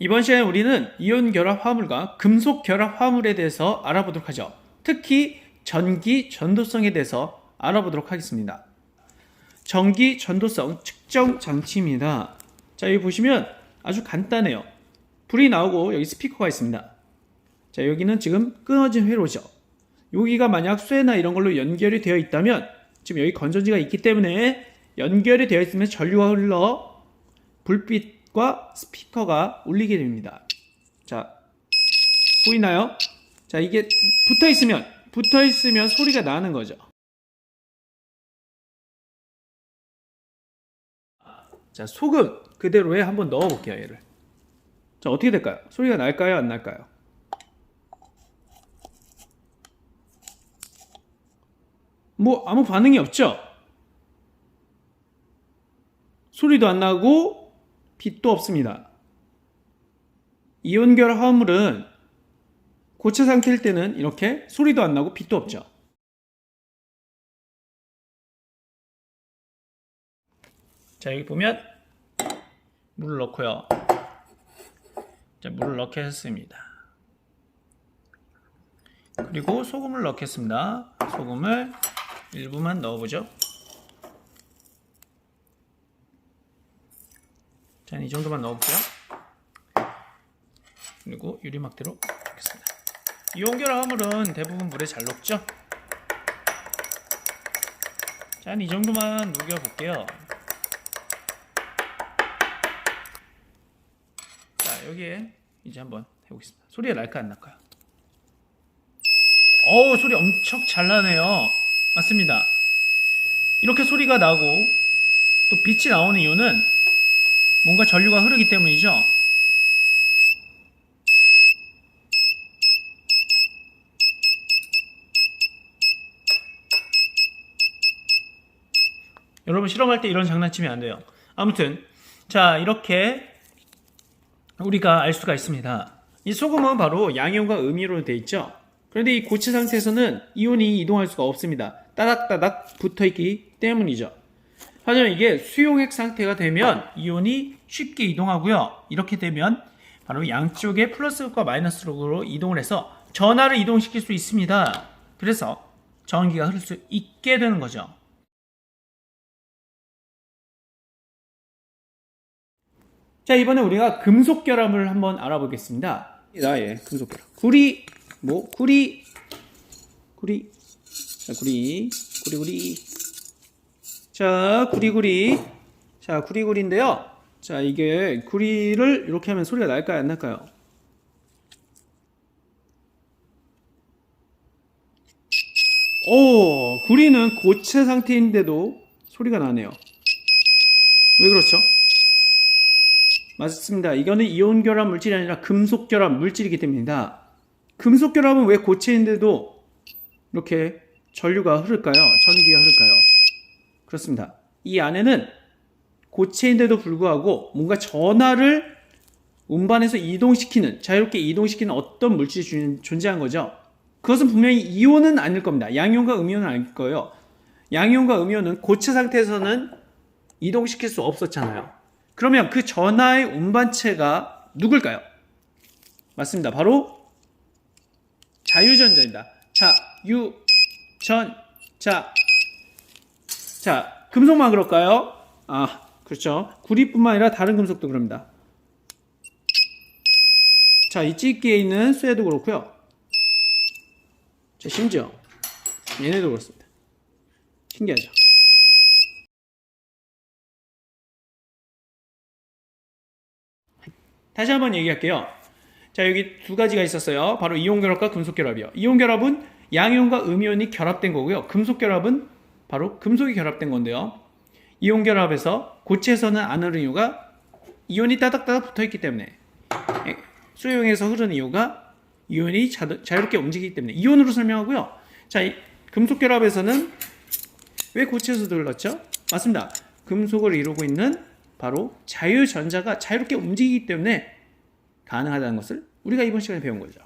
이번 시간에 우리는 이온 결합 화물과 금속 결합 화물에 대해서 알아보도록 하죠. 특히 전기 전도성에 대해서 알아보도록 하겠습니다. 전기 전도성 측정 장치입니다. 자, 여기 보시면 아주 간단해요. 불이 나오고 여기 스피커가 있습니다. 자, 여기는 지금 끊어진 회로죠. 여기가 만약 쇠나 이런 걸로 연결이 되어 있다면 지금 여기 건전지가 있기 때문에 연결이 되어 있으면 전류가 흘러 불빛 과 스피커가 울리게 됩니다. 자, 보이나요? 자, 이게 붙어 있으면 붙어 있으면 소리가 나는 거죠. 자, 소금 그대로에 한번 넣어 볼게요, 얘를. 자, 어떻게 될까요? 소리가 날까요, 안 날까요? 뭐 아무 반응이 없죠? 소리도 안 나고 빛도 없습니다. 이온결 화물은 고체 상태일 때는 이렇게 소리도 안 나고 빛도 없죠. 자 여기 보면 물을 넣고요. 자 물을 넣겠습니다. 그리고 소금을 넣겠습니다. 소금을 일부만 넣어보죠. 자, 이 정도만 넣어볼게요. 그리고 유리막대로 넣겠습니다. 이온결 화물은 대부분 물에 잘 녹죠? 자, 이 정도만 녹여볼게요. 자, 여기에 이제 한번 해보겠습니다. 소리가 날까 안 날까요? 어우, 소리 엄청 잘 나네요. 맞습니다. 이렇게 소리가 나고 또 빛이 나오는 이유는 뭔가 전류가 흐르기 때문이죠. 여러분 실험할 때 이런 장난치면 안 돼요. 아무튼 자 이렇게 우리가 알 수가 있습니다. 이 소금은 바로 양이온과 음이온으로 되어 있죠. 그런데 이 고체 상태에서는 이온이 이동할 수가 없습니다. 따닥따닥 붙어 있기 때문이죠. 하지만 이게 수용액 상태가 되면 이온이 쉽게 이동하고요. 이렇게 되면 바로 양쪽에 플러스과 마이너스로 이동을 해서 전하를 이동시킬 수 있습니다. 그래서 전기가 흐를 수 있게 되는 거죠. 자, 이번에 우리가 금속 결합을 한번 알아보겠습니다. 나의 금속 결합. 구리, 뭐, 구리, 구리, 자, 구리, 구리, 구리. 자, 구리구리. 자, 구리구리인데요. 자, 이게 구리를 이렇게 하면 소리가 날까요? 안 날까요? 오, 구리는 고체 상태인데도 소리가 나네요. 왜 그렇죠? 맞습니다. 이거는 이온 결합 물질이 아니라 금속 결합 물질이기 때문입니다. 금속 결합은 왜 고체인데도 이렇게 전류가 흐를까요? 전기가 흐를까요? 그렇습니다. 이 안에는 고체인데도 불구하고 뭔가 전하를 운반해서 이동시키는 자유롭게 이동시키는 어떤 물질이 존재한 거죠. 그것은 분명히 이온은 아닐 겁니다. 양이온과 음이온은 아닐 거예요. 양이온과 음이온은 고체 상태에서는 이동시킬 수 없었잖아요. 그러면 그 전하의 운반체가 누굴까요? 맞습니다. 바로 자유전자입니다. 자, 유, 전, 자, 자, 금속만 그럴까요? 아, 그렇죠. 구리뿐만 아니라 다른 금속도 그럽니다. 자, 이 찌기에 있는 쇠도 그렇고요. 자, 심지어 얘네도 그렇습니다. 신기하죠? 다시 한번 얘기할게요. 자, 여기 두 가지가 있었어요. 바로 이온 결합과 금속 결합이요. 이온 결합은 양이온과 음이온이 결합된 거고요. 금속 결합은 바로 금속이 결합된 건데요. 이온 결합에서 고체에서는 안 흐르는 이유가 이온이 따닥따닥 붙어 있기 때문에 예, 수용에서 흐르는 이유가 이온이 자, 자유롭게 움직이기 때문에 이온으로 설명하고요. 자, 이 금속 결합에서는 왜 고체에서도 흘렀죠? 맞습니다. 금속을 이루고 있는 바로 자유 전자가 자유롭게 움직이기 때문에 가능하다는 것을 우리가 이번 시간에 배운 거죠.